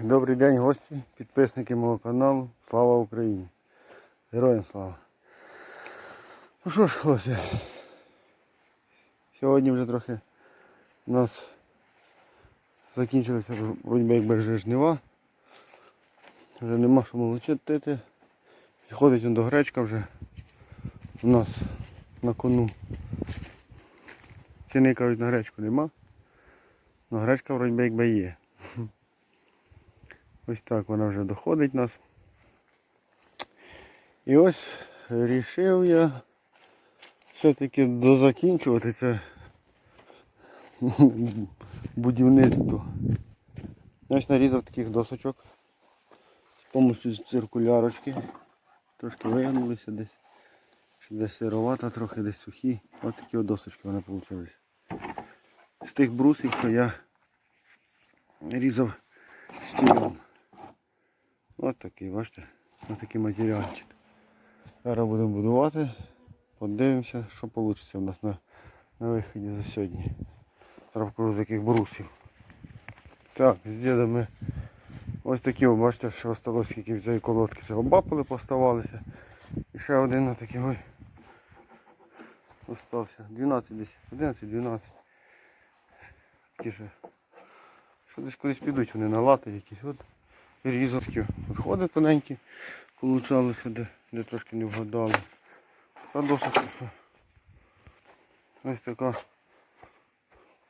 Добрий день, гості, підписники мого каналу. Слава Україні! Героям слава! Ну що ж, хлопці, сьогодні вже трохи у нас закінчилися вроді би якби вже жнива. Вже нема що молочити. Підходить він до гречка вже у нас на кону. Ціни кажуть на гречку нема. але гречка вроді би якби є. Ось так вона вже доходить нас. І ось рішив я все-таки дозакінчувати це будівництво. Ось нарізав таких досочок з допомогою циркулярочки. Трошки вигнулися десь. Десь сировата, трохи десь сухі. Ось такі от досочки вони вийшли. З тих брусів, що я різав стілом. Ось такий, бачите, ось такий матеріальчик. Зараз будемо будувати. Подивимося, що вийде у нас на, на виході за сьогодні. Покажу з яких брусів. Так, з дідами ось такі, ви бачите, що осталось скільки цієї колодки. Це обапали, поставалися. І ще один отакий ой. Остався. 12 десь. 11, 12. Такі ще. Що десь кудись підуть вони на лати якісь. От різотки. Виходить тоненькі, получалося, де, де трошки не вгадали. Та досить ось така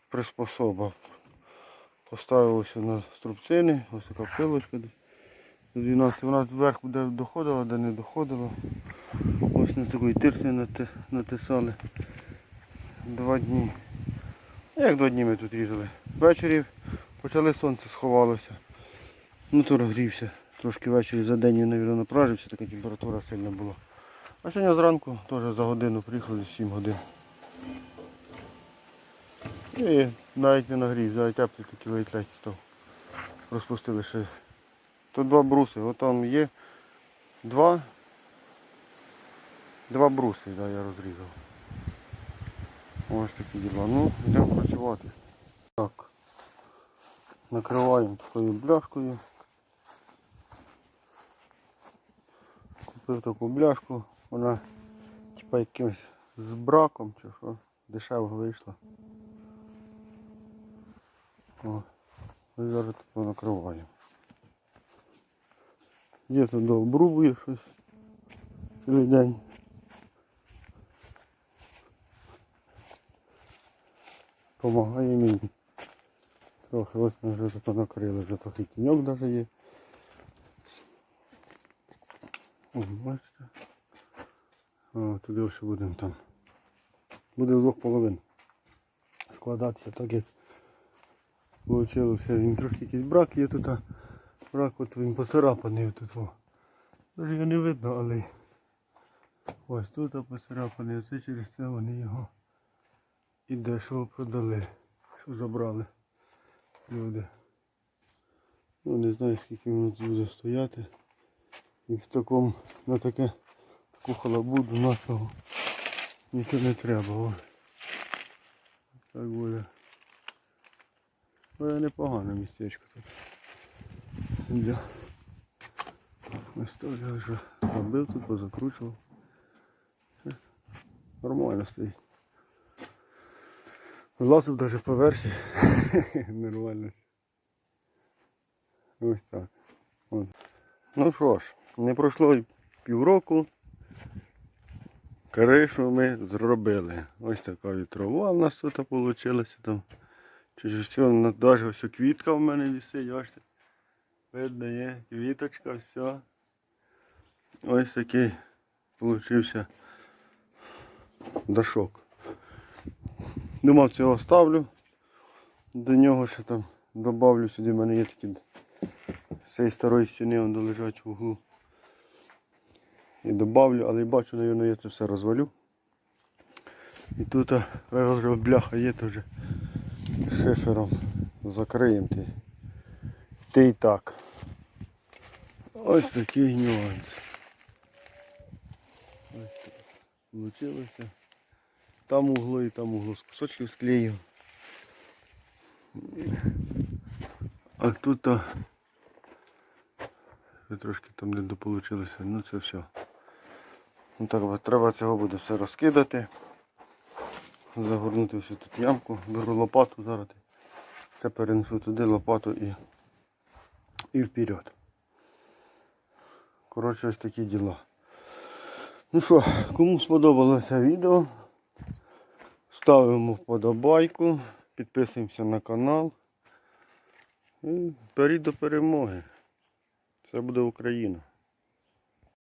приспособа. Поставилося на струбцини, ось така пилочка десь. До 12 вона вверх де доходила, де не доходила. Ось на такої нати- натисали. Два дні. Як два дні ми тут різали? Ввечері почали сонце сховалося. Мотор грівся. Трошки ввечері за день він, мабуть, напражився, така температура сильна була. А сьогодні зранку теж за годину приїхали, 7 годин. І навіть не нагрів, навіть теплий такий ледь став. Розпустили ще. Тут два бруси, от там є два. Два бруси, да, я розрізав. Ось такі діла. Ну, йдемо працювати. Так. Накриваємо такою бляшкою. Купив таку бляшку, вона типа якимось з браком чи що, дешево вийшла. О, і зараз таку накриваємо. Є тут дообрубує щось цілий день. Помагає мені. Трохи ось ми вже тут накрили, вже трохи тіньок навіть є. О, бачите. Туди вже будемо там. Буде з двох половин складатися так як вийшло. Він трохи якийсь брак є тут, а брак от він поцарапаний тут. Тож його не видно, але ось тут поцарапаний, оце через це вони його і дешево продали, що забрали люди. Ну не знаю скільки воно буде стояти. І в такому, на таке таку халабуду нашого нічого не треба. О. Так буде. Але непогане містечко тут. Для ось то я вже зробив тут, позакручував. Нормально стоїть. Влазив навіть по версії. Нормально. Ось так. От. Ну що ж, не пройшло півроку. Кришу ми зробили. Ось така вітрова у нас тут вийшла. Там. Чи все, навіть ось квітка в мене висить, бачите. Видно є, квіточка, все. Ось такий получився дашок. Думав цього ставлю. До нього ще там добавлю сюди, в мене є такі з цієї старої стіни вони лежать в углу. І добавлю, але бачу, мабуть, я це все розвалю. І тут а, бляха є, то вже шифером закриємо ти. Ти і так. Ось такий нюанс. Ось так. Получилося. Там угло і там угло з кусочків склеїв. А тут а, трошки там не дополучилося. Ну це все. Ну так, треба цього буде все розкидати. Загорнути всю тут ямку. Беру лопату зараз. Це перенесу туди лопату і, і вперед. Коротше, ось такі діла. Ну що, кому сподобалося відео, ставимо вподобайку, підписуємося на канал. І вперед до перемоги. Це буде Україна.